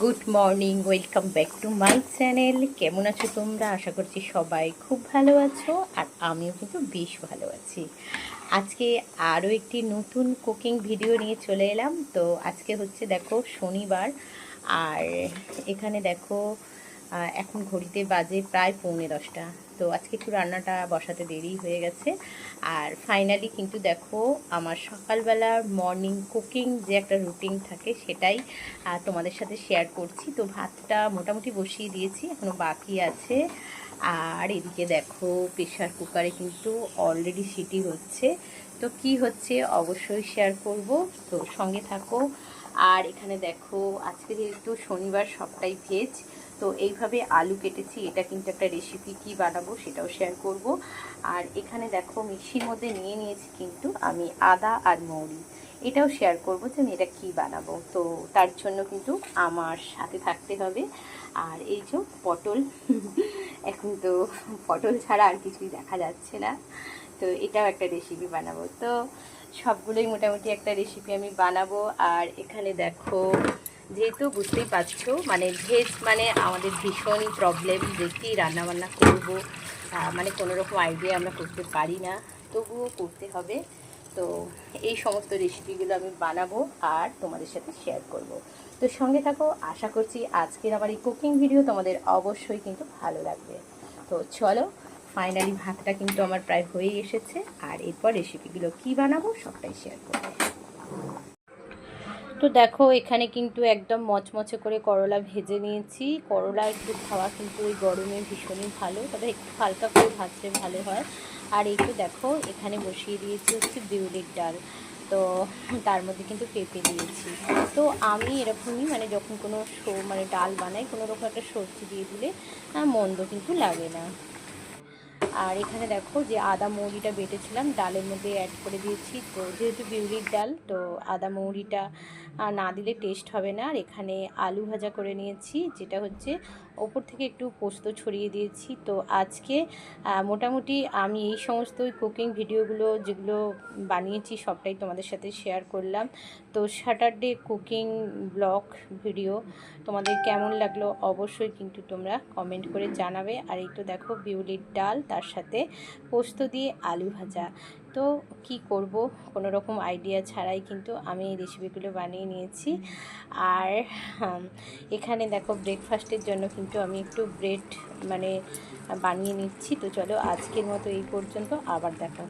Good morning welcome back to my channel কেমন আছো তোমরা? আশা করছি সবাই খুব ভালো আছো আর আমিও কিন্তু বেশ ভালো আছি। আজকে আরও একটি নতুন কুকিং ভিডিও নিয়ে চলে এলাম। তো আজকে হচ্ছে দেখো শনিবার, আর এখানে দেখো এখন ঘড়িতে বাজে প্রায় পৌনে দশটা। তো আজকে একটু রান্নাটা বসাতে দেরি হয়ে গেছে। আর ফাইনালি কিন্তু দেখো, আমার সকালবেলা মর্নিং কুকিং যে একটা রুটিন থাকে সেটাই তোমাদের সাথে শেয়ার করছি। তো ভাতটা মোটামুটি বসিয়ে দিয়েছি এখনও বাকি আছে। আর এদিকে দেখো প্রেশার কুকারে কিন্তু অলরেডি সিটি হচ্ছে। তো কি হচ্ছে অবশ্যই শেয়ার করব। তো সঙ্গে থাকো। আর এখানে দেখো, আজকে যেহেতু শনিবার সবটাই ভেজ তো এইভাবে আলু কেটেছি, এটা কিন্তু একটা রেসিপি কি বানাবো সেটাও শেয়ার করব। আর এখানে দেখো মিক্সির মধ্যে নিয়ে নিয়েছি কিন্তু আমি আদা আর মৌরি। এটাও শেয়ার করব যে আমি এটা কী বানাবো। তো তার জন্য কিন্তু আমার সাথে থাকতে হবে। আর এই যে পটল, এখন তো পটল ছাড়া আর কিছুই দেখা যাচ্ছে না। তো এটাও একটা রেসিপি বানাবো। তো সবগুলোই মোটামুটি একটা রেসিপি আমি বানাবো। আর এখানে দেখো যেহেতু বুঝতেই পারছ মানে ভেজ মানে আমাদের ভীষণ প্রবলেম কী রান্নাবান্না করব মানে কোনো রকম আইডিয়া আমরা করতে পারি না, তবুও করতে হবে। তো এই সমস্ত রেসিপিগুলো আমি বানাবো আর তোমাদের সাথে শেয়ার করব। তো সঙ্গে থাকো, আশা করছি আজকের আমার এই কুকিং ভিডিও তোমাদের অবশ্যই কিন্তু ভালো লাগবে। তো চলো ফাইনালি ভাতটা কিন্তু আমার প্রায় হয়েই এসেছে, আর এরপর রেসিপিগুলো কি বানাবো সবটাই শেয়ার করব। তো দেখো, এখানে কিন্তু একদম মচমচে করে করলা ভেজে নিয়েছি। করলা একটু খাওয়া কিন্তু ওই গরমে ভীষণই ভালো, তবে একটু হালকা করে ভাজলে ভালো হয়। আর তো দেখো, এখানে বসিয়ে দিয়েছি হচ্ছে বিউলির ডাল। তো তার মধ্যে কিন্তু পেঁপে দিয়েছি। তো আমি এরকমই মানে যখন কোনো মানে ডাল বানাই, কোনো রকম একটা সবজি দিয়ে দিলে মন্দ কিন্তু লাগে না। আর এখানে দেখো যে আদা মৌরিটা বেটেছিলাম, ডালের মধ্যে অ্যাড করে দিয়েছি। তো যেহেতু বিউলির ডাল, তো আদা মৌরিটা না দিলে টেস্ট হবে না। আর এখানে আলু ভাজা করে নিয়েছি, যেটা হচ্ছে ওপর থেকে একটু পোস্ত ছড়িয়ে দিয়েছি। তো আজকে মোটামুটি আমি এই সমস্ত কুকিং ভিডিওগুলো যেগুলো বানিয়েছি, সবটাই তোমাদের সাথে শেয়ার করলাম। তো স্যাটারডে কুকিং ব্লগ ভিডিও তোমাদের কেমন লাগল অবশ্যই কিন্তু তোমরা কমেন্ট করে জানাবে। আর এই তো দেখো বিউলির ডাল, তার সাথে পোস্ত দিয়ে আলু ভাজা। তো কি করব? কোনো রকম আইডিয়া ছাড়াই কিন্তু আমি এই রেসিপিগুলো বানিয়ে নিয়েছি। আর এখানে দেখো ব্রেকফাস্টের জন্য কিন্তু আমি একটু ব্রেড মানে বানিয়ে নিচ্ছি। তো চলো আজকের মতো এই পর্যন্ত আবার দেখা